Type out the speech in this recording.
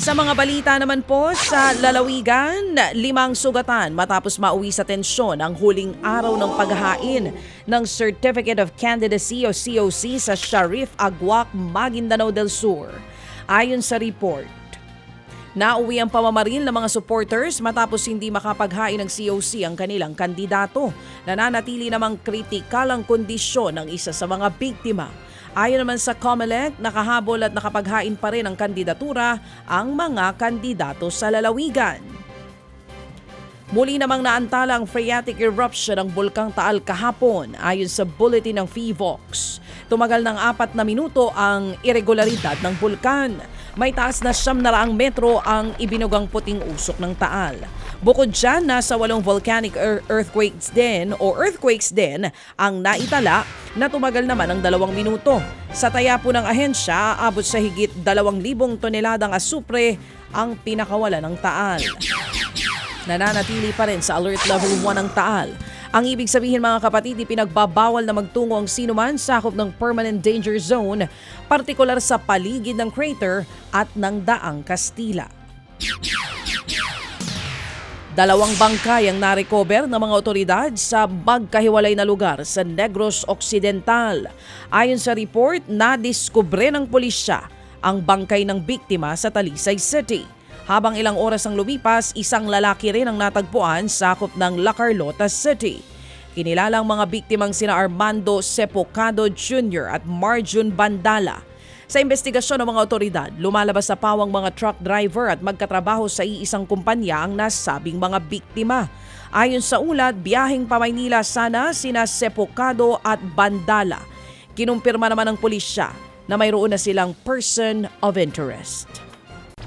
Sa mga balita naman po sa lalawigan, limang sugatan matapos mauwi sa tensyon ang huling araw ng paghahain ng Certificate of Candidacy o COC sa Sharif Agwak, Maguindanao del Sur. Ayon sa report, Nauwi ang pamamaril ng mga supporters matapos hindi makapaghain ng COC ang kanilang kandidato. Nananatili namang kritikal ang kondisyon ng isa sa mga biktima. Ayon naman sa COMELEC, nakahabol at nakapaghain pa rin ang kandidatura ang mga kandidato sa lalawigan. Muli namang naantala ang phreatic eruption ng Bulkang Taal kahapon ayon sa bulletin ng FIVOX. Tumagal ng apat na minuto ang irregularidad ng bulkan. May taas na siyam na raang metro ang ibinugang puting usok ng Taal. Bukod dyan, nasa walong volcanic ear- earthquakes din o earthquakes din ang naitala na tumagal naman ng dalawang minuto. Sa taya po ng ahensya, abot sa higit dalawang libong toneladang asupre ang pinakawala ng Taal nananatili pa rin sa alert level 1 ang Taal. Ang ibig sabihin mga kapatid, ipinagbabawal na magtungo ang sinuman sakop ng permanent danger zone, partikular sa paligid ng crater at ng daang Kastila. Dalawang bangkay ang narecover ng mga otoridad sa magkahiwalay na lugar sa Negros Occidental. Ayon sa report, nadiskubre ng pulisya ang bangkay ng biktima sa Talisay City. Habang ilang oras ang lumipas, isang lalaki rin ang natagpuan sakop ng La Carlota City. Kinilalang mga biktimang sina Armando Sepocado Jr. at Marjun Bandala. Sa investigasyon ng mga otoridad, lumalabas sa pawang mga truck driver at magkatrabaho sa iisang kumpanya ang nasabing mga biktima. Ayon sa ulat, biyaheng pa Maynila sana sina Sepocado at Bandala. Kinumpirma naman ng pulisya na mayroon na silang person of interest.